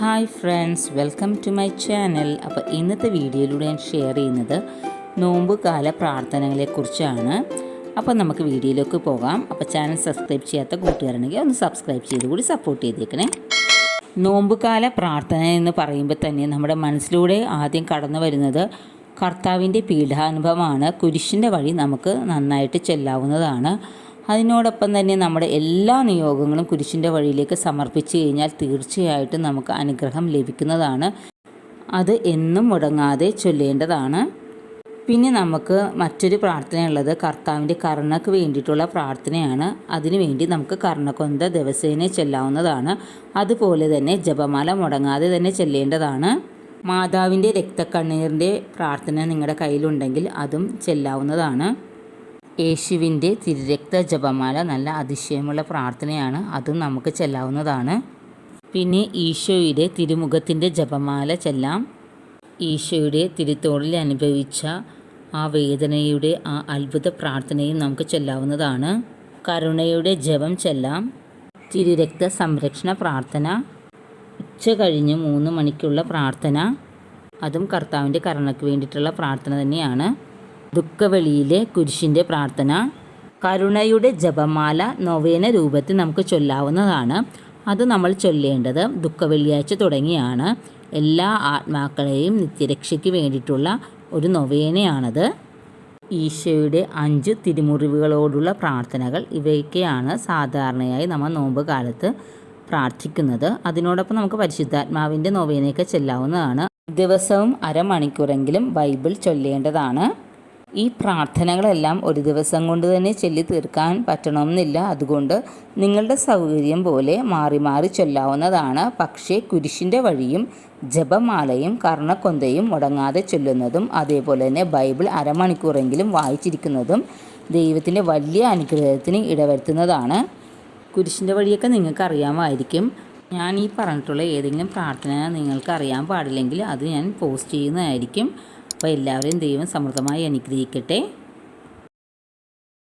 Hi friends welcome to my channel. അപ്പോൾ ഇന്നത്തെ വീഡിയോയിലൂടെ ഞാൻ ഷെയർ ചെയ്യുന്നത് നോമ്പ് കാല പ്രാർത്ഥനകളെക്കുറിച്ചാണ്. അപ്പോൾ നമുക്ക് വീഡിയോയിലേക്ക് പോകാം. അപ്പോൾ ചാനൽ സബ്സ്ക്രൈബ് ചെയ്യാത്ത കൂട്ടുകാരുണ്ടെങ്കിൽ ഒന്ന് സബ്സ്ക്രൈബ് ചെയ്ത് കൂടി സപ്പോർട്ട് ചെയ്തേക്കണേ. നോമ്പുകാല പ്രാർത്ഥന എന്ന് പറയുമ്പോൾ തന്നെ നമ്മുടെ മനസ്സിലൂടെ ആദ്യം കടന്നു വരുന്നത് കർത്താവിന്റെ പീഠാനുഭവമാണ് കുരിശിന്റെ വഴി നമുക്ക് നന്നായിട്ട് ചെല്ലാവുന്നതാണ്. അതിനോടൊപ്പം തന്നെ നമ്മുടെ എല്ലാ നിയോഗങ്ങളും കുരിശിന്റെ വഴിയിലേക്ക് സമർപ്പിച്ചു കഴിഞ്ഞാൽ തീർച്ചയായിട്ടും നമുക്ക് അനുഗ്രഹം ലഭിക്കുന്നതാണ്. അത് എന്നും മുടങ്ങാതെ ചൊല്ലേണ്ടതാണ്. പിന്നെ നമുക്ക് മറ്റൊരു പ്രാർത്ഥനയുള്ളത് കർത്താവിന്റെ കർണക്ക് വേണ്ടിയിട്ടുള്ള പ്രാർത്ഥനയാണ്. അതിനുവേണ്ടി നമുക്ക് കർണക്കൊന്ത ദിവസേന ചൊല്ലാവുന്നതാണ്. അതുപോലെ തന്നെ ജപമാല മുടങ്ങാതെ തന്നെ ചെല്ലേണ്ടതാണ്. മാതാവിന്റെ രക്തക്കണ്ണീറിന്റെ പ്രാർത്ഥന നിങ്ങളുടെ കയ്യിലുണ്ടെങ്കിൽ അതും ചെല്ലാവുന്നതാണ്. യേശുവിന്റെ തിരുരക്ത ജപമാല നല്ല അതിശയമുള്ള പ്രാർത്ഥനയാണ്. അതും നമുക്ക് ചെല്ലാവുന്നതാണ്. പിന്നെ ഈശോയുടെ തിരുമുഖത്തിന്റെ ജപമാല ചെല്ലാം. ഈശോയുടെ തിരുത്തോളിൽ അനുഭവിച്ച ആ വേദനയുടെ ആ അത്ഭുത പ്രാർത്ഥനയും നമുക്ക് ചെല്ലാവുന്നതാണ്. കരുണയുടെ ജപം ചെല്ലാം. തിരുരക്ത സംരക്ഷണ പ്രാർത്ഥന. ഉച്ച കഴിഞ്ഞ് മൂന്ന് മണിക്കുള്ള പ്രാർത്ഥന. അതും കർത്താവിന്റെ കരുണയ്ക്ക് വേണ്ടിയിട്ടുള്ള പ്രാർത്ഥന തന്നെയാണ്. ദുഃഖവെളിയിലെ കുരിശിന്റെ പ്രാർത്ഥന കരുണയുടെ ജപമാല നൊവേന രൂപത്തിൽ നമുക്ക് ചൊല്ലാവുന്നതാണ്. അത് നമ്മൾ ചൊല്ലേണ്ടത് ദുഃഖവെള്ളിയാഴ്ച തുടങ്ങിയാണ്. എല്ലാ ആത്മാക്കളെയും നിത്യരക്ഷയ്ക്ക് വേണ്ടിയിട്ടുള്ള ഒരു നൊവേനയാണത്. ഈശോയുടെ അഞ്ച് തിരുമുറിവുകളോടുള്ള പ്രാർത്ഥനകൾ ഇവയൊക്കെയാണ് സാധാരണയായി നമ്മൾ നോമ്പ് കാലത്ത് പ്രാർത്ഥിക്കുന്നത്. അതിനോടൊപ്പം നമുക്ക് പരിശുദ്ധാത്മാവിന്റെ നൊവേനയൊക്കെ ചെല്ലാവുന്നതാണ്. ദിവസവും അരമണിക്കൂറെങ്കിലും ബൈബിൾ ചൊല്ലേണ്ടതാണ്. ഈ പ്രാർത്ഥനകളെല്ലാം ഒരു ദിവസം കൊണ്ട് തന്നെ ചൊല്ലി തീർക്കാൻ പറ്റണമെന്നില്ല. അതുകൊണ്ട് നിങ്ങളുടെ സൗകര്യം പോലെ മാറി മാറി ചൊല്ലാവുന്നതാണ്. പക്ഷേ കുരിശിന്റെ വഴിയും ജപമാലയും കർണക്കൊന്തയും മുടങ്ങാതെ ചൊല്ലുന്നതും അതേപോലെ തന്നെ ബൈബിൾ അരമണിക്കൂറെങ്കിലും വായിച്ചിരിക്കുന്നതും ദൈവത്തിന്റെ വലിയ അനുഗ്രഹത്തിന് ഇടവരുത്തുന്നതാണ്. കുരിശിന്റെ വഴിയൊക്കെ നിങ്ങൾക്ക് അറിയാമായിരിക്കും ഞാൻ ഈ പറഞ്ഞിട്ടുള്ള ഏതെങ്കിലും പ്രാർത്ഥന നിങ്ങൾക്ക് അറിയാൻ പാടില്ലെങ്കിൽ അത് ഞാൻ പോസ്റ്റ് ചെയ്യുന്നതായിരിക്കും. അപ്പോൾ എല്ലാവരെയും ദൈവം സമൃദ്ധമായി അനുഗ്രഹിക്കട്ടെ.